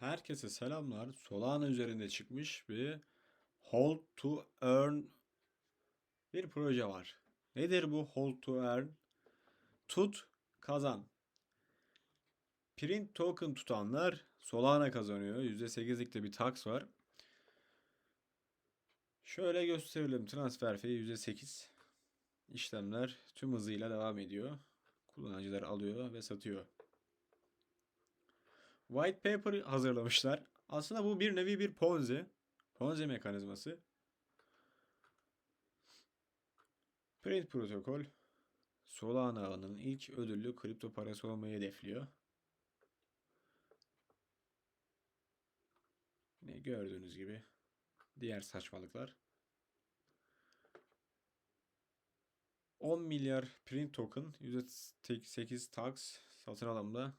Herkese selamlar. Solana üzerinde çıkmış bir Hold to Earn bir proje var. Nedir bu Hold to Earn? Tut, kazan. Print token tutanlar Solana kazanıyor. %8'lik de bir tax var. Şöyle gösterelim. Transfer fee %8. İşlemler tüm hızıyla devam ediyor. Kullanıcılar alıyor ve satıyor. White paper hazırlamışlar. Aslında bu bir nevi bir Ponzi. Ponzi mekanizması. Print protokol Solana ağının ilk ödüllü kripto parası olmayı hedefliyor. Yine gördüğünüz gibi diğer saçmalıklar. 10 milyar print token, %8 tax satın alımda,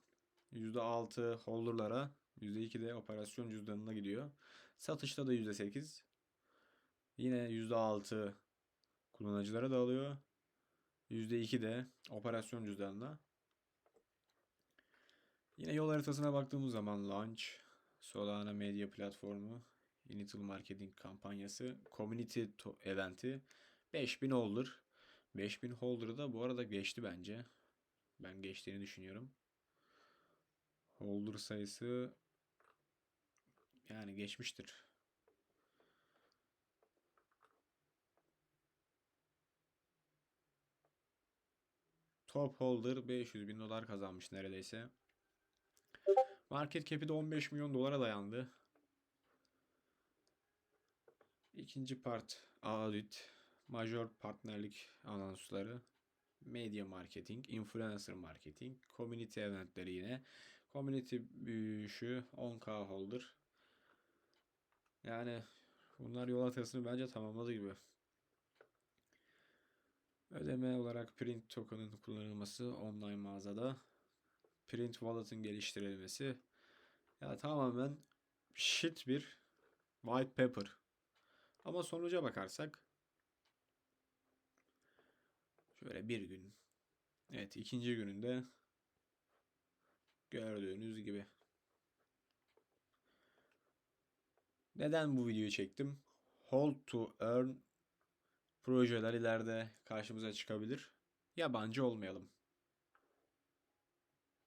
%6 holderlara, %2 de operasyon cüzdanına gidiyor. Satışta da %8. Yine %6 kullanıcılara dağılıyor. %2 de operasyon cüzdanına. Yine yol haritasına baktığımız zaman launch, Solana medya platformu, Initial marketing kampanyası, community eventi, 5000 holder. 5000 holder'ı da bu arada geçti bence. Ben geçtiğini düşünüyorum. Holder sayısı yani geçmiştir. Top holder 500 bin dolar kazanmış neredeyse. Market cap'i de 15 milyon dolara dayandı. İkinci part audit, major partnerlik anonsları, medya marketing, influencer marketing, community eventleri yine. Community büyüyüşü 10k holder. Yani bunlar yol haritasını bence tamamladı gibi. Ödeme olarak print token'ın kullanılması online mağazada. Print wallet'ın geliştirilmesi. Ya tamamen shit bir white paper. Ama sonuca bakarsak şöyle bir gün evet ikinci gününde gördüğünüz gibi. Neden bu videoyu çektim? Hold to earn projeler ileride karşımıza çıkabilir. Yabancı olmayalım.